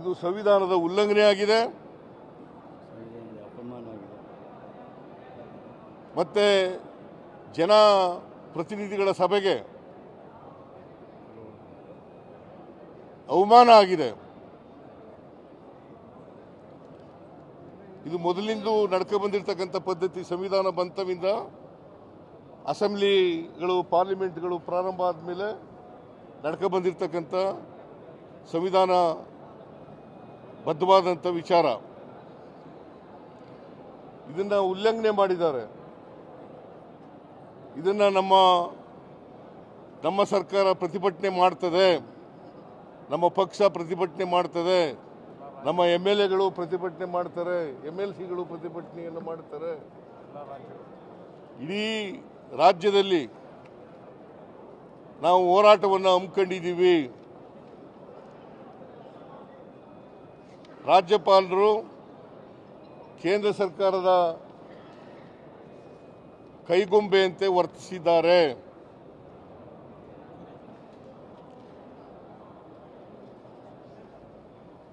ಇದು ಸಂವಿಧಾನದ ಉಲ್ಲಂಘನೆ ಆಗಿದೆ. ಸಂವಿಧಾನದ ಅಪಮಾನ ಆಗಿದೆ ಮತ್ತೆ ಜನ ಪ್ರತಿನಿಧಿಗಳ ಸಭೆಗೆ ಅವಮಾನ ಆಗಿದೆ. ಇದು ಮೊದಲಿಂದ ನಡ್ಕೊ ಬಂದಿರತಕ್ಕಂಥ ಪದ್ಧತಿ ಸಂವಿಧಾನ ಬಂತವಿಂದ ಅಸೆಂಬ್ಲಿಗಳು, ಪಾರ್ಲಿಮೆಂಟ್ಗಳು ಪ್ರಾರಂಭ ಆದಮೇಲೆ ನಡ್ಕೊ ಬಂದಿರತಕ್ಕಂಥ ಸಂವಿಧಾನ ಬದ್ಧವಾದಂಥ ವಿಚಾರ. ಇದನ್ನು ಉಲ್ಲಂಘನೆ ಮಾಡಿದ್ದಾರೆ. ಇದನ್ನು ನಮ್ಮ ನಮ್ಮ ಸರ್ಕಾರ ಪ್ರತಿಭಟನೆ ಮಾಡ್ತದೆ. ನಮ್ಮ ಪಕ್ಷ ಪ್ರತಿಭಟನೆ ಮಾಡ್ತದೆ. ನಮ್ಮ ಎಂ ಎಲ್ ಎಗಳು ಪ್ರತಿಭಟನೆ ಮಾಡ್ತಾರೆ. ಎಂ ಎಲ್ ಸಿಗಳು ಪ್ರತಿಭಟನೆಯನ್ನು ಮಾಡ್ತಾರೆ. ಇಡೀ ರಾಜ್ಯದಲ್ಲಿ ನಾವು ಹೋರಾಟವನ್ನು ಹಮ್ಮಿಕೊಂಡಿದ್ದೀವಿ. ರಾಜ್ಯಪಾಲರು ಕೇಂದ್ರ ಸರ್ಕಾರದ ಕೈಗೊಂಬೆಯಂತೆ ವರ್ತಿಸಿದ್ದಾರೆ.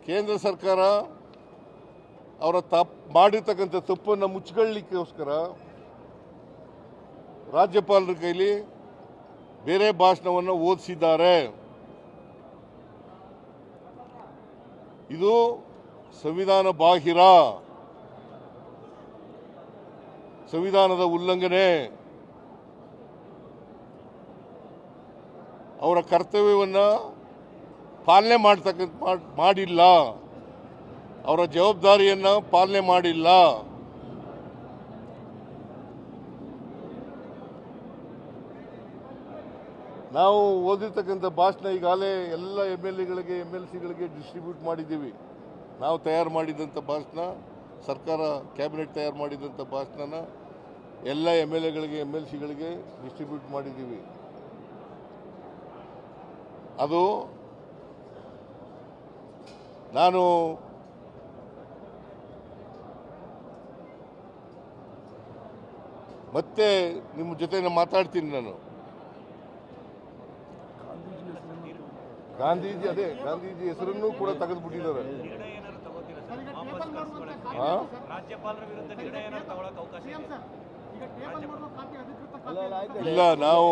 ಕೇಂದ್ರ ಸರ್ಕಾರ ಅವರ ತಪ್, ಮಾಡಿರ್ತಕ್ಕಂಥ ತಪ್ಪನ್ನು ಮುಚ್ಚಿಕೊಳ್ಳಿಕ್ಕೋಸ್ಕರ ರಾಜ್ಯಪಾಲರ ಕೈಲಿ ಬೇರೆ ಭಾಷಣವನ್ನು ಓದಿಸಿದ್ದಾರೆ. ಇದು ಸಂವಿಧಾನ ಬಾಹಿರ. ಸಂವಿಧಾನದ ಉಲ್ಲಂಘನೆ. ಅವರ ಕರ್ತವ್ಯವನ್ನು ಪಾಲನೆ ಮಾಡ್ತಕ್ಕಂಥ ಮಾಡಿಲ್ಲ. ಅವರ ಜವಾಬ್ದಾರಿಯನ್ನು ಪಾಲನೆ ಮಾಡಿಲ್ಲ. ನಾವು ಓದಿರ್ತಕ್ಕಂಥ ಭಾಷಣ ಈಗಾಗಲೇ ಎಲ್ಲ ಎಂ ಎಲ್ ಎಗಳಿಗೆ, ಎಂ ಎಲ್ ಸಿಗಳಿಗೆ ಡಿಸ್ಟ್ರಿಬ್ಯೂಟ್ ಮಾಡಿದ್ದೀವಿ. ನಾವು ತಯಾರು ಮಾಡಿದಂಥ ಭಾಷಣ, ಸರ್ಕಾರ ಕ್ಯಾಬಿನೆಟ್ ತಯಾರು ಮಾಡಿದಂಥ ಭಾಷಣನ ಎಲ್ಲ ಎಂ ಎಲ್ ಎಗಳಿಗೆ, ಎಂ ಎಲ್ ಸಿಗಳಿಗೆ ಡಿಸ್ಟ್ರಿಬ್ಯೂಟ್ ಮಾಡಿದ್ದೀವಿ. ಅದು ನಾನು ಮತ್ತೆ ನಿಮ್ಮ ಜೊತೆ ಮಾತಾಡ್ತೀನಿ ನಾನು. ಗಾಂಧೀಜಿ ಅದೇ ಗಾಂಧೀಜಿ ಹೆಸರನ್ನು ಕೂಡ ತೆಗೆದುಬಿಟ್ಟಿದ್ದಾರೆ. ಇಲ್ಲ ನಾವು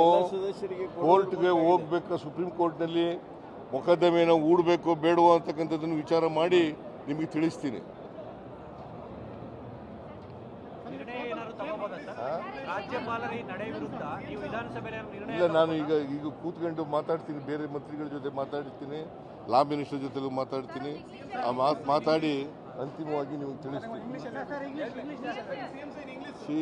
ಕೋರ್ಟ್ಗೆ ಹೋಗ್ಬೇಕು ಸುಪ್ರೀಂ ಕೋರ್ಟ್ನಲ್ಲಿ ಮೊಕದ್ದಮೆಯನ್ನು ಹೂಡಬೇಕು ಬೇಡವೋ ಅಂತಕ್ಕಂಥದ್ದನ್ನು ವಿಚಾರ ಮಾಡಿ ನಿಮಗೆ ತಿಳಿಸ್ತೀನಿ. ಇಲ್ಲ ನಾನು ಈಗ ಈಗ ಕೂತ್ಕೊಂಡು ಮಾತಾಡ್ತೀನಿ ಬೇರೆ ಮಂತ್ರಿಗಳ ಜೊತೆ ಮಾತಾಡ್ತೀನಿ ಲಾ ಮಿನಿಸ್ಟರ್ ಜೊತೆಗೂ ಮಾತಾಡ್ತೀನಿ. ಆ ಮಾತು ಮಾತಾಡಿ ಅಂತಿಮವಾಗಿ ನಿಮಗೆ ತಿಳಿಸ್ತೀನಿ. ಸಿ